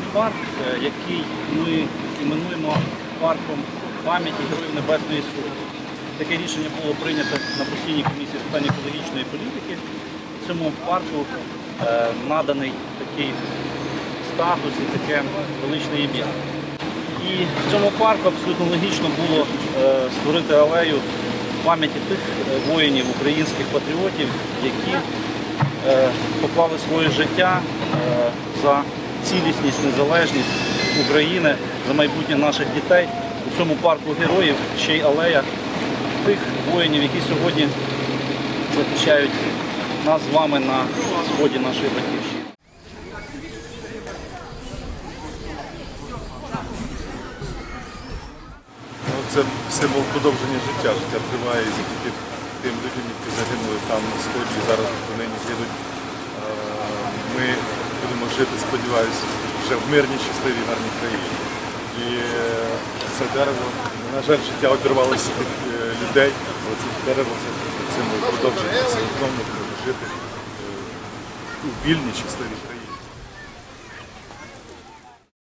парк, е, який ми іменуємо парком пам'яті Героїв Небесної Сотні. Таке рішення було прийнято на постійній комісії з питань екологічної політики. Цьому парку е, наданий такий статус і таке величне ім'я. І в цьому парку абсолютно логічно було е, створити алею пам'яті тих воїнів, українських патріотів, які поклали своє життя за цілісність, незалежність України, за майбутнє наших дітей. У цьому парку героїв ще й алея тих воїнів, які сьогодні захищають нас з вами на сході нашої батьківщини. Ну, це символ продовження життя. Життя триває і завдяки тим людям, які загинули там на сході і зараз нині їдуть. Жити, сподіваюся, вже в мирній, щасливій, гарній країні. І е, це дерево, на жаль, життя обірвалося від е, людей, але це дерево це цим продовжує жити е, у вільній, щасливій країні.